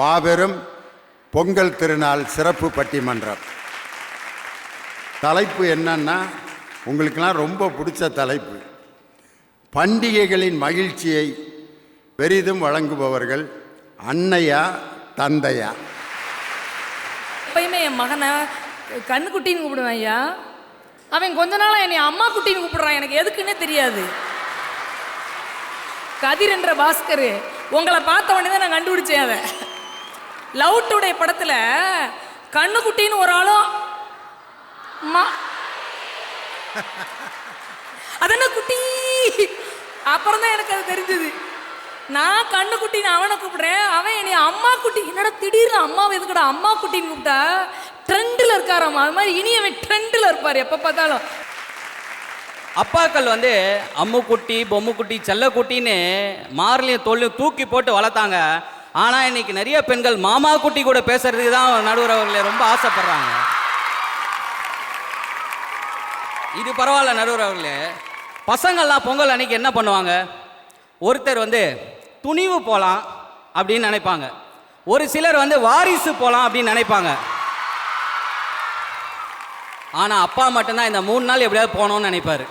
மாபெரும் பொங்கல் திருநாள் சிறப்பு பட்டிமன்றம். தலைப்பு என்னன்னா உங்களுக்கெல்லாம் ரொம்ப பிடிச்ச தலைப்பு. பண்டிகைகளின் மகிழ்ச்சியை பெரிதும் வழங்குபவர்கள் அன்னையா தந்தையா? எப்பயுமே என் மகனை கண்ணுக்குட்டின்னு கூப்பிடுவேன் ஐயா. அவன் கொஞ்ச நாளாக என்னை அம்மா குட்டின்னு கூப்பிடுறான். எனக்கு எதுக்குன்னே தெரியாது. கதிர் என்ற பாஸ்கர் உங்களை பார்த்த உடனே தான் நான் கண்டுபிடிச்சேன் அதை. லவ் டுடே படத்தில் கண்ணுக்குட்டின்னு ஒரு ஆளும் அம்மா. அதென்ன குட்டி? அப்புறம் தான் எனக்கு அது தெரிஞ்சது. நான் கண்ணு குட்டின்னு அவனை கூப்பிடுறேன். அவன் என்னை அம்மா குட்டி. என்னடா திடீர்னு அம்மாவை எதுக்குடா அம்மா குட்டின்னு கூப்பிட்டா? ட்ரெண்டில் இருக்காராம்மா அது மாதிரி இனி அவன் ட்ரெண்டில் இருப்பார் எப்போ பார்த்தாலும். அப்பாக்கள் வந்து அம்முக்குட்டி பொம்முக்குட்டி செல்லக்குட்டின்னு மார்லையும் தொல்லையும் தூக்கி போட்டு வளர்த்தாங்க. ஆனால் இன்னைக்கு நிறைய பெண்கள் மாமா குட்டி கூட பேசுறதுக்கு தான் நடுவர் அவர்களை ரொம்ப ஆசைப்படுறாங்க. இது பரவாயில்ல நடுவர் அவர்களே. பசங்கள்லாம் பொங்கல் அன்னைக்கு என்ன பண்ணுவாங்க? ஒருத்தர் வந்து துணிவு போகலாம் அப்படின்னு நினைப்பாங்க. ஒரு சிலர் வந்து வாரிசு போகலாம் அப்படின்னு நினைப்பாங்க. ஆனால் அப்பா மட்டும்தான் இந்த மூணு நாள் எப்படியாவது போகணும்னு நினைப்பாரு.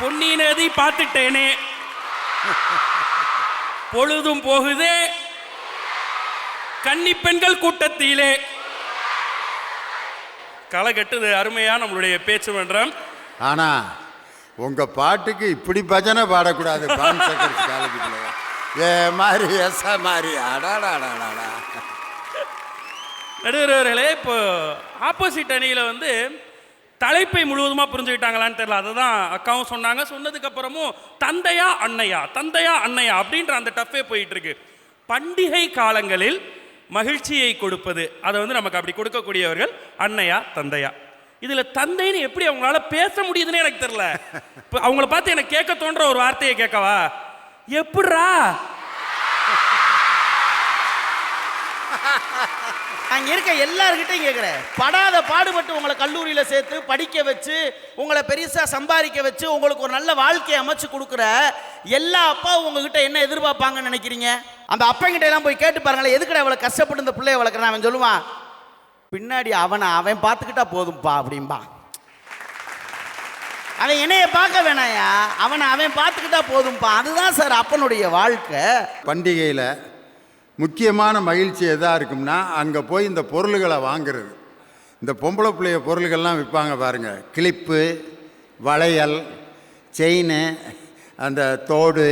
பொன்னியின் நதி பார்த்துட்டேனே. பொழுதும் போகுதே. கன்னி பெண்கள் கூட்டத்திலே. களை கட்டுது அருமையா நம்மளுடைய பேச்சு மன்றம். ஆனா உங்க பாட்டுக்கு இப்படி பஜனை பாடக்கூடாது பான் சக்கரத்து காலேஜுக்குள்ள ஏ மாதிரி எஸ் மாதிரி. அடாடாடாடா நடுவர்களே இப்போ ஆப்போசிட் அணியில் வந்து தலைப்பை முழுவதுமாக புரிஞ்சுக்கிட்டாங்களான்னு தெரியல. அதை தான் அக்காவும் சொன்னாங்க. சொன்னதுக்கப்புறமும் தந்தையா அன்னையா? தந்தையா அன்னையா? அப்படின்ற அந்த டஃப்பே போயிட்டு இருக்கு பண்டிகை காலங்களில் மகிழ்ச்சியை கொடுப்பது. அதை வந்து நமக்கு அப்படி கொடுக்கக்கூடியவர்கள் அன்னையா தந்தையா? இதில் தந்தைன்னு எப்படி அவங்களால பேச முடியுதுன்னு எனக்கு தெரியல. இப்போ அவங்கள பார்த்து எனக்கு கேட்க தோன்ற ஒரு வார்த்தையை கேட்கவா? எப்படா அங்கே இருக்க எல்லார்கிட்டையும் கேட்குறேன் படாத பாடுபட்டு உங்களை கல்லூரியில் சேர்த்து படிக்க வச்சு உங்களை பெருசாக சம்பாதிக்க வச்சு உங்களுக்கு ஒரு நல்ல வாழ்க்கையை அமைச்சு கொடுக்குற எல்லா அப்பாவும் உங்ககிட்ட என்ன எதிர்பார்ப்பாங்கன்னு நினைக்கிறீங்க? அந்த அப்பங்கிட்ட எல்லாம் போய் கேட்டு பாருங்களேன் எதுக்கட இவ்வளோ கஷ்டப்பட்டு இந்த பிள்ளைய வளர்க்குறான் அவன் சொல்லுவான் பின்னாடி அவனை அவன் பார்த்துக்கிட்டா போதும்பா அப்படிம்பா. அவன் என்னைய பார்க்க வேணாயா? அவனை அவன் பார்த்துக்கிட்டா போதும்பா. அதுதான் சார் அப்பனுடைய வாழ்க்கை. பண்டிகையில் முக்கியமான மகிழ்ச்சி எதாக இருக்கும்னா அங்கே போய் இந்த பொருள்களை வாங்குறது. இந்த பொம்பளை பிள்ளைய பொருள்கள்லாம் விற்பாங்க பாருங்கள் கிளிப்பு வளையல் செயின் அந்த தோடு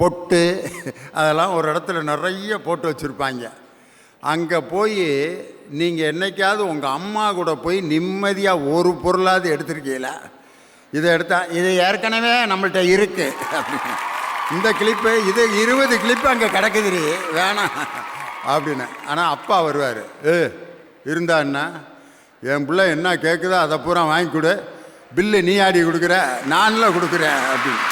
பொட்டு அதெல்லாம் ஒரு இடத்துல நிறைய போட்டு வச்சுருப்பாங்க. அங்கே போய் நீங்கள் என்றைக்காவது உங்கள் அம்மா கூட போய் நிம்மதியாக ஒரு பொருளாவது எடுத்திருக்கீங்களா? இதை எடுத்தா இது ஏற்கனவே நம்மள்கிட்ட இருக்குது அப்படின்னு இந்த கிளிப்பு இது இருபது கிளிப்பு அங்கே கிடக்குதுரி வேணாம். அப்படின்னு. ஆனால் அப்பா வருவார். ஏ இருந்தா என்ன? என் பிள்ளை என்ன கேட்குதோ அதை பூரா வாங்கி கொடு. பில்லு நீ ஆடி கொடுக்குற நானில் கொடுக்குறேன் அப்படின்னு.